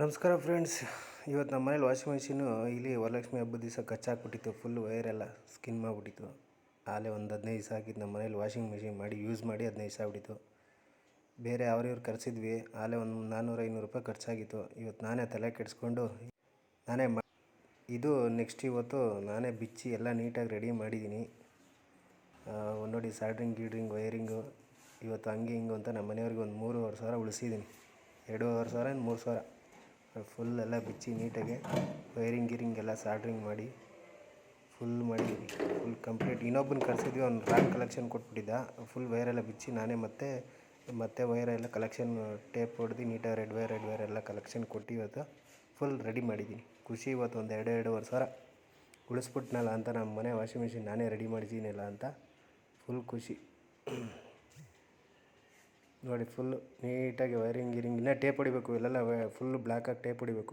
ನಮಸ್ಕಾರ ಫ್ರೆಂಡ್ಸ್. ಇವತ್ತು ನಮ್ಮ ಮನೇಲಿ ವಾಷಿಂಗ್ ಮೆಷಿನು ಇಲ್ಲಿ ವರಲಕ್ಷ್ಮಿ ಹಬ್ಬದ ದಿವಸ ಕಚ್ಚಾಕ್ಬಿಟ್ಟಿತ್ತು ಫುಲ್ ವೈರೆಲ್ಲ ಸ್ಕಿನ್ ಮಾಡಿಬಿಟ್ಟಿತ್ತು. ಆಲೇ ಒಂದು ಹದಿನೈದು ದಿವಸ ಆಗಿದ್ದು ನಮ್ಮ ಮನೇಲಿ ವಾಷಿಂಗ್ ಮೆಷಿನ್ ಮಾಡಿ ಯೂಸ್ ಮಾಡಿ ಹದಿನೈದು ದಿವಸ ಆಗ್ಬಿಟ್ಟಿತ್ತು. ಬೇರೆ ಅವ್ರಿವ್ರು ಕರೆಸಿದ್ವಿ. ಆಲೇ ಒಂದು ನಾನ್ನೂರು ಐನೂರು ರೂಪಾಯಿ ಖರ್ಚಾಗಿತ್ತು. ಇವತ್ತು ನಾನೇ ತಲೆ ಕೆಡಿಸ್ಕೊಂಡು ನಾನೇ ಮಾ, ಇದು ನೆಕ್ಸ್ಟ್ ಇವತ್ತು ನಾನೇ ಬಿಚ್ಚಿ ಎಲ್ಲ ನೀಟಾಗಿ ರೆಡಿ ಮಾಡಿದ್ದೀನಿ ನೋಡಿ ಸಾಲ್ಡ್ರಿಂಗ್ ಗೀಡ್ರಿಂಗ್ ವೈರಿಂಗು ಇವತ್ತು ಹಂಗೆ ಹಿಂಗು ಅಂತ ನಮ್ಮ ಮನೆಯವ್ರಿಗೆ ಒಂದು ಮೂರುವರೆ ಸಾವಿರ ಉಳಿಸಿದ್ದೀನಿ ಎರಡೂವರೆ ಸಾವಿರ ಮೂರು ಸಾವಿರ. ಫುಲ್ ಎಲ್ಲ ಬಿಚ್ಚಿ ನೀಟಾಗಿ ವೈರಿಂಗ್ ಗೀರಿಂಗ್ ಎಲ್ಲ ಸಾಲ್ಡ್ರಿಂಗ್ ಮಾಡಿ ಫುಲ್ ಮಾಡಿದ್ದೀನಿ ಫುಲ್ ಕಂಪ್ಲೀಟ್ ಇನ್ನೊಬ್ಬನ ಕರೆಸಿದ್ವಿ, ಅವ್ನು ರಾಕ್ ಕಲೆಕ್ಷನ್ ಕೊಟ್ಬಿಟ್ಟಿದ್ದ. ಫುಲ್ ವೈರೆಲ್ಲ ಬಿಚ್ಚಿ ನಾನೇ ಮತ್ತೆ ಮತ್ತೆ ವೈರೆಲ್ಲ ಕಲೆಕ್ಷನ್ ಟೇಪ್ ಹೊಡೆದು ನೀಟಾಗಿ ರೆಡ್ ವೈರ್ ರೆಡ್ ವೈರ್ ಎಲ್ಲ ಕಲೆಕ್ಷನ್ ಕೊಟ್ಟು ಇವತ್ತು ಫುಲ್ ರೆಡಿ ಮಾಡಿದ್ದೀನಿ. ಖುಷಿ ಇವತ್ತು ಒಂದು ಎರಡು, ಎರಡೂವರೆ ಸಾವಿರ. ಉಳಿಸ್ಬಿಟ್ನಲ್ಲ ಅಂತ ನಮ್ಮ ಮನೆ ವಾಷಿಂಗ್ ಮಿಷಿನ್ ನಾನೇ ರೆಡಿ ಮಾಡಿದ್ದೀನಲ್ಲ ಅಂತ. ಫುಲ್ ಖುಷಿ. ನೋಡಿ ಫುಲ್ ನೀಟಾಗಿ ವೈರಿಂಗ್ ಗೀರಿಂಗ್ ಇನ್ನೂ ಟೇಪ್ ಹೊಡಿಬೇಕು ಇಲ್ಲೆಲ್ಲ ಫುಲ್ ಬ್ಲ್ಯಾಕಾಗಿ ಟೇಪ್ ಹೊಡಿಬೇಕು.